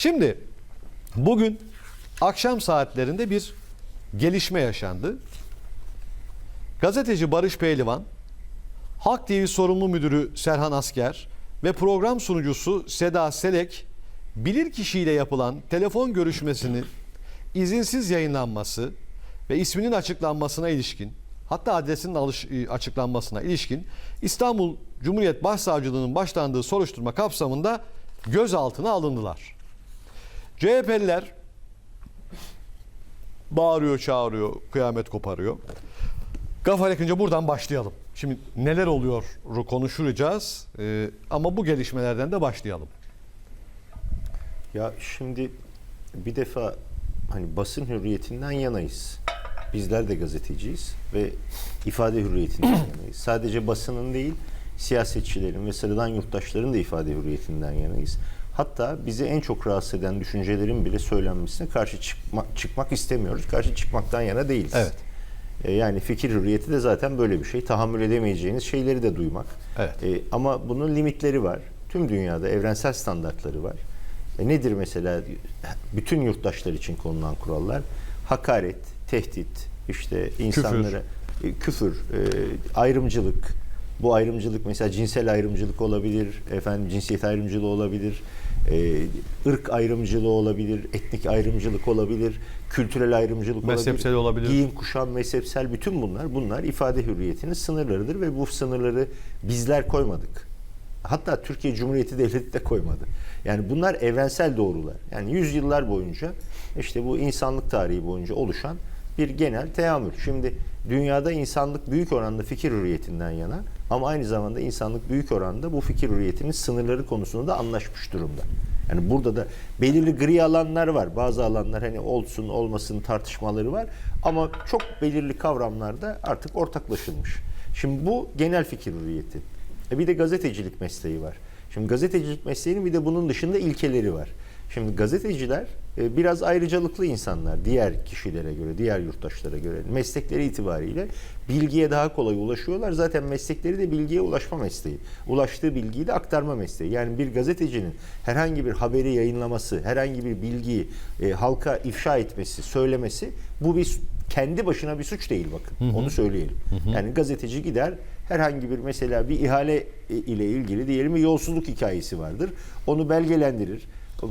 Şimdi bugün akşam saatlerinde bir gelişme yaşandı. Gazeteci Barış Pehlivan, Halk TV sorumlu müdürü Serhan Asker ve program sunucusu Seda Selek bilirkişiyle yapılan telefon görüşmesini izinsiz yayınlanması ve isminin açıklanmasına ilişkin hatta adresinin e, açıklanmasına ilişkin İstanbul Cumhuriyet Başsavcılığı'nın başlandığı soruşturma kapsamında gözaltına alındılar. CHP'liler bağırıyor, çağırıyor, kıyamet koparıyor. Gafar yakınca buradan başlayalım. Şimdi neler oluyor konuşacağız Ee, ama bu gelişmelerden de başlayalım. Ya şimdi bir defa hani basın hürriyetinden yanayız. Bizler de gazeteciyiz ve ifade hürriyetinden yanayız. Sadece basının değil, siyasetçilerin ve sıradan yurttaşların da ifade hürriyetinden yanayız. Hatta bizi en çok rahatsız eden düşüncelerin bile söylenmesine karşı çıkma, çıkmak istemiyoruz. Karşı çıkmaktan yana değiliz. Evet. E, Yani fikir hürriyeti de zaten böyle bir şey. Tahammül edemeyeceğiniz şeyleri de duymak. Evet. E, ama bunun limitleri var. Tüm dünyada evrensel standartları var. E, nedir mesela bütün yurttaşlar için konulan kurallar? Hakaret, tehdit, işte insanlara e, küfür, e, ayrımcılık. Bu ayrımcılık mesela cinsel ayrımcılık olabilir, efendim cinsiyet ayrımcılığı olabilir, ırk ayrımcılığı olabilir, etnik ayrımcılık olabilir, kültürel ayrımcılık Mezhepsel olabilir. Giyim, kuşam, mezhepsel bütün bunlar bunlar ifade hürriyetinin sınırlarıdır ve bu sınırları bizler koymadık. Hatta Türkiye Cumhuriyeti Devleti de koymadı. Yani bunlar evrensel doğrular. Yani yüzyıllar boyunca işte bu insanlık tarihi boyunca oluşan bir genel teamül. Şimdi dünyada insanlık büyük oranda fikir hürriyetinden yana ama aynı zamanda insanlık büyük oranda bu fikir hürriyetinin sınırları konusunda da anlaşmış durumda. Yani burada da belirli gri alanlar var. Bazı alanlar hani olsun olmasın tartışmaları var. Ama çok belirli kavramlarda artık ortaklaşılmış. Şimdi bu genel fikir hürriyeti. E bir de gazetecilik mesleği var. Şimdi gazetecilik mesleğinin bir de bunun dışında ilkeleri var. Şimdi gazeteciler biraz ayrıcalıklı insanlar diğer kişilere göre, diğer yurttaşlara göre meslekleri itibariyle bilgiye daha kolay ulaşıyorlar. Zaten meslekleri de bilgiye ulaşma mesleği. Ulaştığı bilgiyi de aktarma mesleği. Yani bir gazetecinin herhangi bir haberi yayınlaması, herhangi bir bilgiyi e, halka ifşa etmesi, söylemesi bu bir kendi başına bir suç değil bakın. Onu söyleyelim. Yani gazeteci gider herhangi bir mesela bir ihale e, ile ilgili diyelim bir yolsuzluk hikayesi vardır. Onu belgelendirir.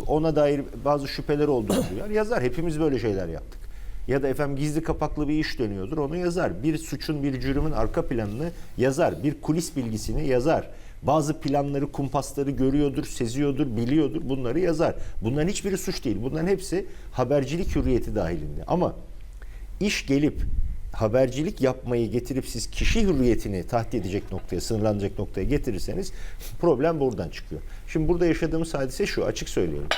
Ona dair bazı şüpheler olduğunu duyar. Yazar. Hepimiz böyle şeyler yaptık. Ya da efendim gizli kapaklı bir iş dönüyordur. Onu yazar. Bir suçun, bir cürümün arka planını yazar. Bir kulis bilgisini yazar. Bazı planları, kumpasları görüyordur, seziyordur, biliyordur. Bunları yazar. Bunların hiçbiri suç değil. Bunların hepsi habercilik hürriyeti dahilinde. Ama iş gelip habercilik yapmayı getirip siz kişi hürriyetini tahdit edecek noktaya, sınırlanacak noktaya getirirseniz problem buradan çıkıyor. Şimdi burada yaşadığımız hadise şu, açık söylüyorum.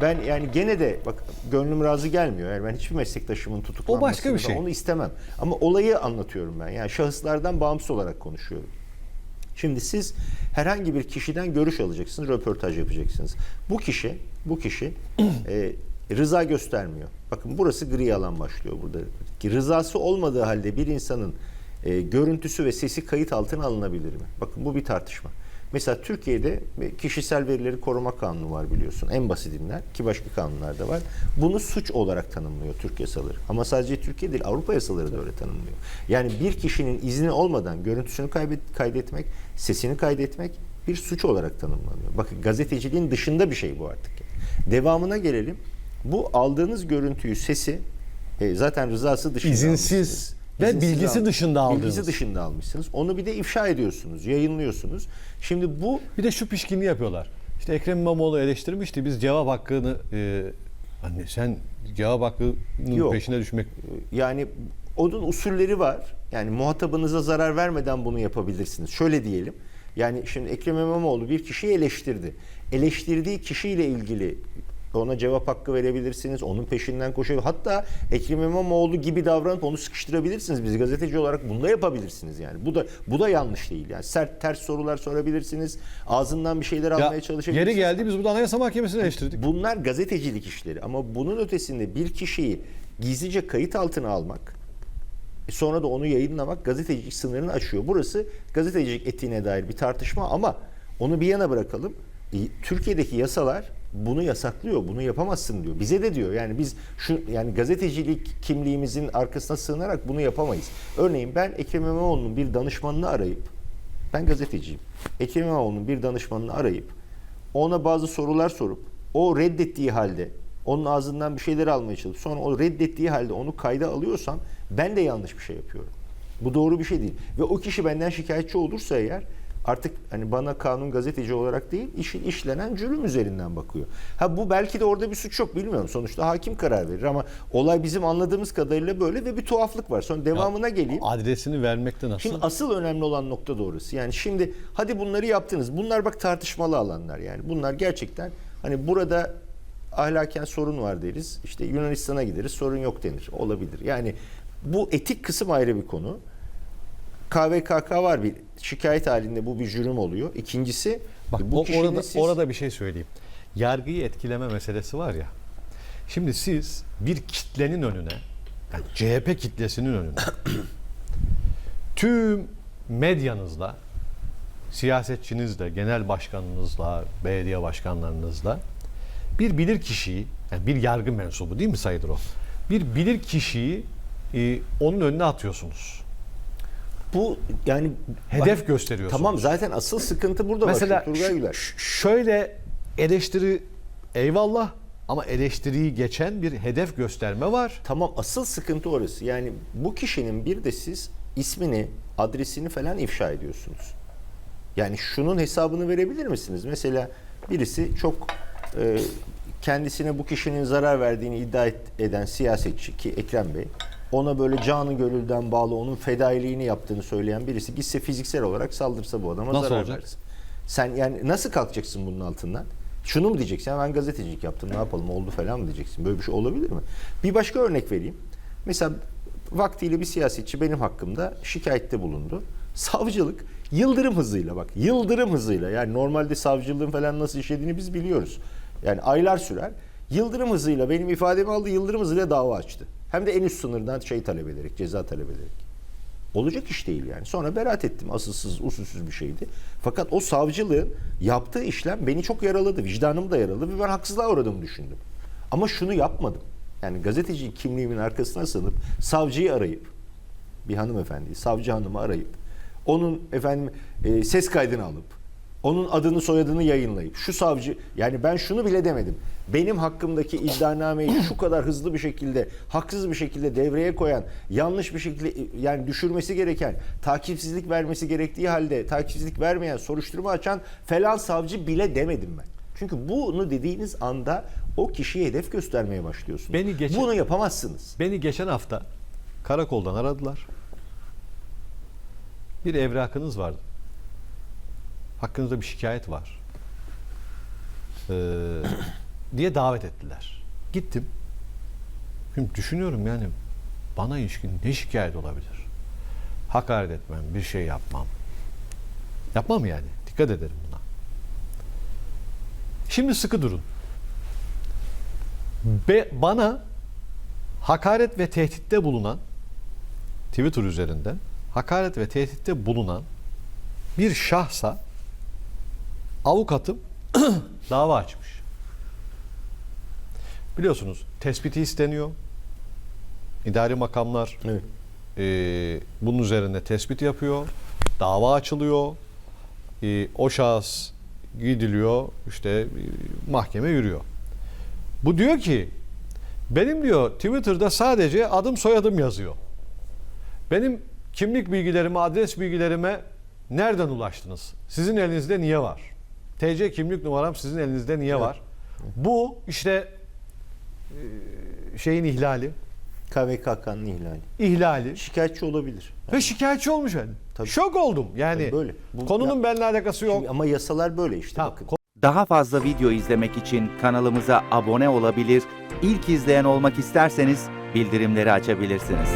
Ben yani gene de bak gönlüm razı gelmiyor. Yani ben hiçbir meslektaşımın tutuklanmasını O başka bir şey. onu istemem. Ama olayı anlatıyorum ben. Yani şahıslardan bağımsız olarak konuşuyorum. Şimdi siz herhangi bir kişiden görüş alacaksınız, röportaj yapacaksınız. Bu kişi, bu kişi e, rıza göstermiyor. Bakın burası gri alan başlıyor burada. Rızası olmadığı halde bir insanın e, görüntüsü ve sesi kayıt altına alınabilir mi? Bakın bu bir tartışma. Mesela Türkiye'de kişisel verileri koruma kanunu var biliyorsun. En basitinden ki başka kanunlar da var. Bunu suç olarak tanımlıyor Türk yasaları. Ama sadece Türkiye değil Avrupa yasaları da öyle tanımlıyor. Yani bir kişinin izni olmadan görüntüsünü kaydetmek, sesini kaydetmek bir suç olarak tanımlanıyor. Bakın gazeteciliğin dışında bir şey bu artık. Devamına gelelim. Bu aldığınız görüntüyü, sesi e, zaten rızası dışında İzinsiz ve İzinsiz bilgisi al- dışında aldınız. Bilgisi dışında almışsınız. Onu bir de ifşa ediyorsunuz, yayınlıyorsunuz. Şimdi bu Bir de şu pişkinliği yapıyorlar. İşte Ekrem İmamoğlu eleştirmişti. Biz cevap hakkını e, anne sen cevap hakkının Yok. peşine düşmek yani onun usulleri var. Yani muhatabınıza zarar vermeden bunu yapabilirsiniz. Şöyle diyelim. Yani şimdi Ekrem İmamoğlu bir kişiyi eleştirdi. Eleştirdiği kişiyle ilgili ona cevap hakkı verebilirsiniz. Onun peşinden koşabilir. Hatta Ekrem İmamoğlu gibi davranıp onu sıkıştırabilirsiniz. Biz gazeteci olarak bunu da yapabilirsiniz yani. Bu da bu da yanlış değil. Yani sert ters sorular sorabilirsiniz. Ağzından bir şeyler almaya ya, çalışabilirsiniz. geri geldi biz burada Anayasa Mahkemesi'ni eleştirdik. Bunlar gazetecilik işleri ama bunun ötesinde bir kişiyi gizlice kayıt altına almak e, sonra da onu yayınlamak gazetecilik sınırını aşıyor. Burası gazetecilik etiğine dair bir tartışma ama onu bir yana bırakalım. E, Türkiye'deki yasalar bunu yasaklıyor. Bunu yapamazsın diyor. Bize de diyor. Yani biz şu yani gazetecilik kimliğimizin arkasına sığınarak bunu yapamayız. Örneğin ben Ekrem İmamoğlu'nun bir danışmanını arayıp ben gazeteciyim. Ekrem İmamoğlu'nun bir danışmanını arayıp ona bazı sorular sorup o reddettiği halde onun ağzından bir şeyler almaya çalışıp sonra o reddettiği halde onu kayda alıyorsam ben de yanlış bir şey yapıyorum. Bu doğru bir şey değil. Ve o kişi benden şikayetçi olursa eğer artık hani bana kanun gazeteci olarak değil işin işlenen cürüm üzerinden bakıyor. Ha bu belki de orada bir suç yok bilmiyorum. Sonuçta hakim karar verir ama olay bizim anladığımız kadarıyla böyle ve bir tuhaflık var. Sonra devamına geleyim. Adresini vermekte nasıl? Şimdi asıl önemli olan nokta doğrusu. Yani şimdi hadi bunları yaptınız. Bunlar bak tartışmalı alanlar yani. Bunlar gerçekten hani burada ahlaken sorun var deriz. İşte Yunanistan'a gideriz sorun yok denir. Olabilir. Yani bu etik kısım ayrı bir konu. KVKK var bir şikayet halinde bu bir jürüm oluyor. İkincisi Bak bu o- orada, siz- orada bir şey söyleyeyim. Yargıyı etkileme meselesi var ya. Şimdi siz bir kitlenin önüne, yani CHP kitlesinin önüne tüm medyanızla, siyasetçinizle, genel başkanınızla, belediye başkanlarınızla bir bilir kişiyi, yani bir yargı mensubu değil mi sayılır o? Bir bilir kişiyi e, onun önüne atıyorsunuz. Bu yani Hedef gösteriyorsunuz. Tamam zaten asıl sıkıntı burada Mesela var. ş- şöyle eleştiri eyvallah ama eleştiriyi geçen bir hedef gösterme var. Tamam asıl sıkıntı orası. Yani bu kişinin bir de siz ismini, adresini falan ifşa ediyorsunuz. Yani şunun hesabını verebilir misiniz? Mesela birisi çok e, kendisine bu kişinin zarar verdiğini iddia et- eden siyasetçi ki Ekrem Bey ona böyle canı gönülden bağlı onun fedailiğini yaptığını söyleyen birisi gitse fiziksel olarak saldırsa bu adama Nasıl zarar olacak? versin. Sen yani nasıl kalkacaksın bunun altından? Şunu mu diyeceksin? "Ya Ben gazetecilik yaptım ne yapalım oldu falan mı diyeceksin? Böyle bir şey olabilir mi? Bir başka örnek vereyim. Mesela vaktiyle bir siyasetçi benim hakkımda şikayette bulundu. Savcılık yıldırım hızıyla bak yıldırım hızıyla yani normalde savcılığın falan nasıl işlediğini biz biliyoruz. Yani aylar sürer. Yıldırım hızıyla benim ifademi aldı yıldırım hızıyla dava açtı. Hem de en üst sınırdan şey talep ederek, ceza talep ederek. Olacak iş değil yani. Sonra beraat ettim. Asılsız, usulsüz bir şeydi. Fakat o savcılığın yaptığı işlem beni çok yaraladı. Vicdanımı da yaraladı ve ben haksızlığa uğradığımı düşündüm. Ama şunu yapmadım. Yani gazeteci kimliğimin arkasına sığınıp savcıyı arayıp bir hanımefendi, savcı hanımı arayıp onun efendim e, ses kaydını alıp onun adını soyadını yayınlayıp şu savcı yani ben şunu bile demedim. Benim hakkımdaki iddianameyi şu kadar hızlı bir şekilde haksız bir şekilde devreye koyan yanlış bir şekilde yani düşürmesi gereken takipsizlik vermesi gerektiği halde takipsizlik vermeyen soruşturma açan falan savcı bile demedim ben. Çünkü bunu dediğiniz anda o kişiye hedef göstermeye başlıyorsunuz. Beni geçen- Bunu yapamazsınız. Beni geçen hafta karakoldan aradılar. Bir evrakınız vardı. Hakkınızda bir şikayet var. Ee, diye davet ettiler. Gittim. Şimdi düşünüyorum yani bana ilişkin ne şikayet olabilir? Hakaret etmem, bir şey yapmam. Yapmam yani. Dikkat ederim buna. Şimdi sıkı durun. Be, bana hakaret ve tehditte bulunan Twitter üzerinden hakaret ve tehditte bulunan bir şahsa avukatım dava açmış. Biliyorsunuz tespiti isteniyor. İdari makamlar Evet. e, bunun üzerine tespit yapıyor. Dava açılıyor. E, o şahıs gidiliyor. işte e, mahkeme yürüyor. Bu diyor ki benim diyor Twitter'da sadece adım soyadım yazıyor. Benim kimlik bilgilerime, adres bilgilerime nereden ulaştınız? Sizin elinizde niye var? TC kimlik numaram sizin elinizde niye var? Bu işte şeyin ihlali, KVKK'nın ihlali. ihlali Şikayetçi olabilir. ve şikayetçi olmuş yani. Tabii. Şok oldum. Yani Tabii böyle. Bu- konunun ya- benimle alakası yok. Ama yasalar böyle işte Tamam, bakın. Daha fazla video izlemek için kanalımıza abone olabilir, ilk izleyen olmak isterseniz bildirimleri açabilirsiniz.